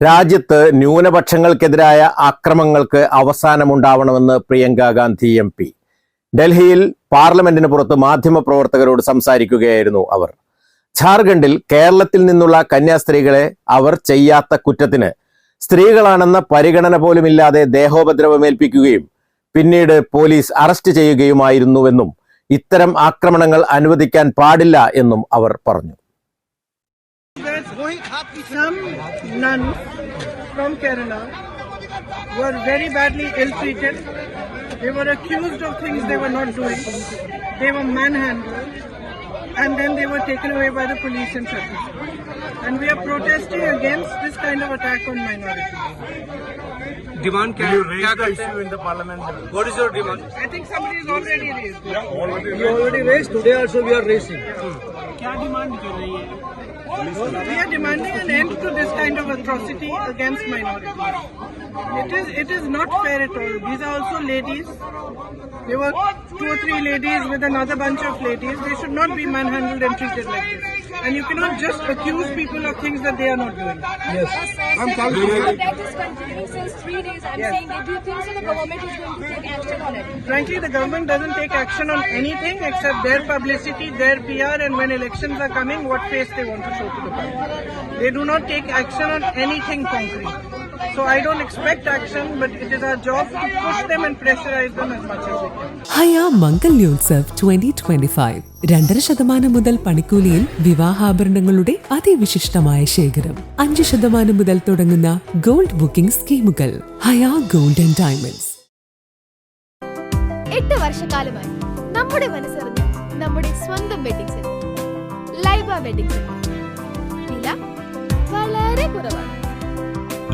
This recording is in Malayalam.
രാജ്യത്ത് ന്യൂനപക്ഷങ്ങൾക്കെതിരായ അക്രമങ്ങൾക്ക് അവസാനമുണ്ടാവണമെന്ന് പ്രിയങ്ക ഗാന്ധി എം പി. ഡൽഹിയിൽ പാർലമെന്റിന് പുറത്ത് മാധ്യമപ്രവർത്തകരോട് സംസാരിക്കുകയായിരുന്നു അവർ. ഝാർഖണ്ഡിൽ കേരളത്തിൽ നിന്നുള്ള കന്യാസ്ത്രീകളെ അവർ ചെയ്യാത്ത കുറ്റത്തിന് സ്ത്രീകളാണെന്ന പരിഗണന പോലുമില്ലാതെ ദേഹോപദ്രവമേൽപ്പിക്കുകയും പിന്നീട് പോലീസ് അറസ്റ്റ് ചെയ്യുകയുമായിരുന്നുവെന്നും ഇത്തരം ആക്രമണങ്ങൾ അനുവദിക്കാൻ പാടില്ല എന്നും അവർ പറഞ്ഞു. Some nuns from Kerala were very badly ill-treated. They were accused of things they were not doing. They were manhandled. And then they were taken away by the police and shuttled. And we are protesting against this kind of attack on minorities. demand can you raise the issue in the parliament what is your demand I think somebody has already raised it. you already raised today also we are raising hmm. We are demanding an end to this kind of atrocity against minorities. It is it is not fair at all. These are also ladies. There were two or three ladies with another bunch of ladies. They should not be manhandled and treated like this. And you cannot just accuse people of things that they are not doing. Yes. I'm Sir, the protest is continuing since three days. I'm Yes. saying that do you think so the government is going to take action on it? Frankly, the government doesn't take action on anything except their publicity, their PR, and when elections are coming, what face they want to show to the public. They do not take action on anything concrete. So I don't expect action, but it is our job to push them and pressurize them as much as we can. Hiya, Mangalyotsav twenty twenty five രണ്ടര ശതമാനം മുതൽ പണിക്കൂലിയിൽ വിവാഹാഭരണങ്ങളുടെ അതിവിശിഷ്ടമായ ശേഖരം. അഞ്ച് ശതമാനം മുതൽ തുടങ്ങുന്ന ഗോൾഡ് ബുക്കിംഗ് സ്കീമുകൾ. ഹയാ ഗോൾഡ് ആൻഡ് ഡയമണ്ട്സ്. എട്ട് വർഷക്കാലമായി നമ്മുടെ മനസ്സറിഞ്ഞ് നമ്മുടെ സ്വന്തം wedding centre. Laiba wedding centre. വില വളരെ കുറവാണ്.